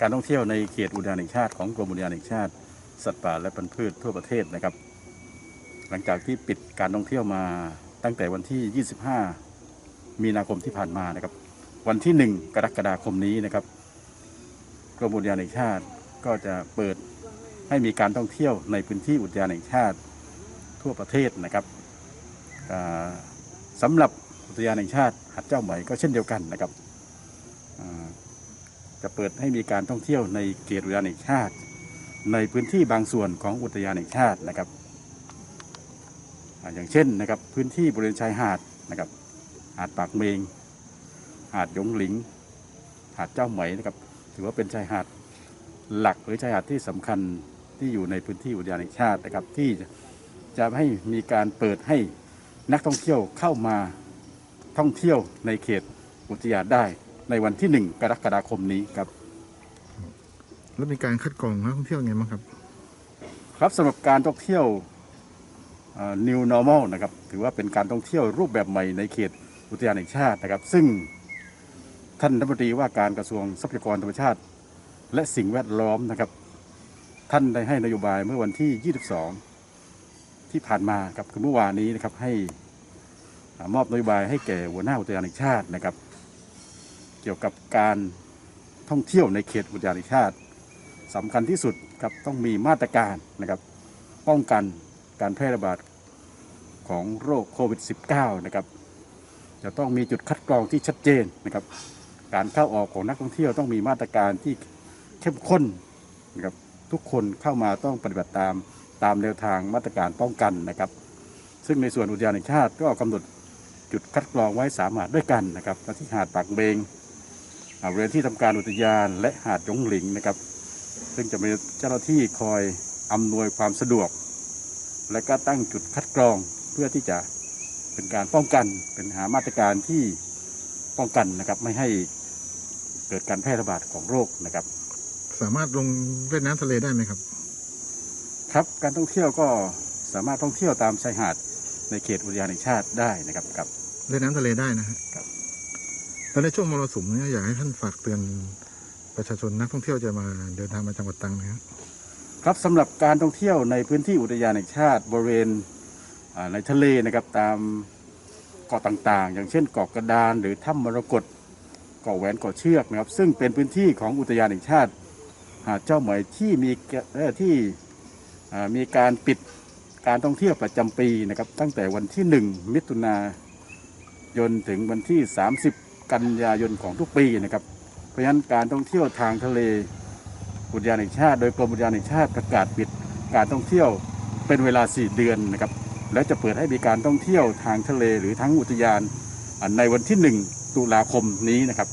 การท่องเที่ยวในเขตอุทยานแห่งชาติของกรมอุทยานแห่งชาติ สัตว์ป่าและพันธุ์พืชทั่วประเทศนะครับ หลังจากที่ปิดการท่องเที่ยวมาตั้งแต่วันที่ 25 มีนาคมที่ผ่านมานะครับ วันที่ 1 กรกฎาคมนี้นะครับกรมอุทยานแห่งชาติก็จะเปิดให้มีการท่องเที่ยวในพื้นที่อุทยานแห่งชาติทั่วประเทศนะครับอ่าสำหรับอุทยานแห่งชาติหัดเจ้าไหมก็เช่นเดียวกันนะครับ จะเปิดให้มีการท่องเที่ยวในเขตอุทยานแห่งชาติ ในพื้นที่บางส่วนของอุทยานแห่งชาตินะครับอย่างเช่นนะครับพื้นที่บริเวณชายหาดนะครับหาดปากเมง หาดหยงหลิง หาดเจ้าไหมนะครับถือว่าเป็นชายหาดหลักหรือชายหาดที่สำคัญที่อยู่ในพื้นที่อุทยานแห่งชาตินะครับที่จะจะให้มีการเปิดให้นักท่องเที่ยวเข้ามาท่องเที่ยวในเขตอุทยานได้ ในวันที่ 1 กรกฎาคมนี้ครับ แล้วมีการคัดกรองนักท่องเที่ยวไงบ้างครับ ครับสำหรับการท่องเที่ยวเอ่อ New Normal นะครับถือว่าเป็นการท่องเที่ยวรูปแบบใหม่ในเขตอุทยานแห่งชาตินะครับ ซึ่งท่านรัฐมนตรีว่าการกระทรวงทรัพยากรธรรมชาติ และสิ่งแวดล้อมนะครับ ท่านได้ให้นโยบายเมื่อวันที่ 22 ที่ผ่านมาครับคือเมื่อวานนี้นะครับให้อ่ามอบนโยบายให้แก่หัวหน้าอุทยานแห่งชาตินะครับเกี่ยวกับการท่องเที่ยวในเขตอุทยานแห่งชาติสำคัญที่สุดครับต้องมีมาตรการนะครับ ป้องกันการแพร่ระบาดของโรคโควิด -19 นะครับ จะต้องมีจุดคัดกรองที่ชัดเจนนะครับ การเข้าออกของนักท่องเที่ยวต้องมีมาตรการที่เข้มข้นนะครับทุกคนเข้ามาต้องปฏิบัติตามตามแนวทางมาตรการป้องกันนะครับ ซึ่งในส่วนอุทยานแห่งชาติก็กำหนดจุดคัดกรองไว้สามหาดด้วยกันนะครับที่หาดปากเบง บริเวณที่ทำการอุทยานและหาดหยงหลิงนะครับ ซึ่งจะมีเจ้าหน้าที่คอยอำนวยความสะดวก และก็ตั้งจุดคัดกรองเพื่อที่จะเป็นการป้องกันเป็นหามาตรการที่ป้องกันนะครับไม่ให้เกิดการแพร่ระบาดของโรคนะครับ สามารถลงเล่นน้ำทะเลได้ไหมครับ ครับการท่องเที่ยวก็สามารถท่องเที่ยวตามชายหาดในเขตอุทยานแห่งชาติได้นะครับกับเล่นน้ำทะเลได้นะฮะครับ แล้วในช่วงมรสุมเนี่ยอยากให้ท่านฝากเตือนประชาชนนักท่องเที่ยวจะมาเดินทางมาจังหวัดตรังนะครับครับสำหรับการท่องเที่ยวในพื้นที่อุทยานแห่งชาติบริเวณในทะเลนะครับตามเกาะต่างๆ อย่างเช่นเกาะกระดานหรือถ้ำมรกตเกาะแหวนเกาะเชือกนะครับ ซึ่งเป็นพื้นที่ของอุทยานแห่งชาติหาดเจ้าเหมยที่มีเอ่อที่มีการปิดการท่องเที่ยวประจำปีนะครับ ตั้งแต่วันที่ 1 มิถุนายนถึงวันที่ 30 กันยายนของทุกปีนะครับ เพราะฉะนั้นการท่องเที่ยวทางทะเลอุทยานแห่งชาติ โดยกรมอุทยานแห่งชาติประกาศปิดการท่องเที่ยวเป็นเวลา 4 เดือนนะครับ และจะเปิดให้มีการท่องเที่ยวทางทะเลหรือทั้งอุทยานในวันที่ 1 ตุลาคมนี้นะครับ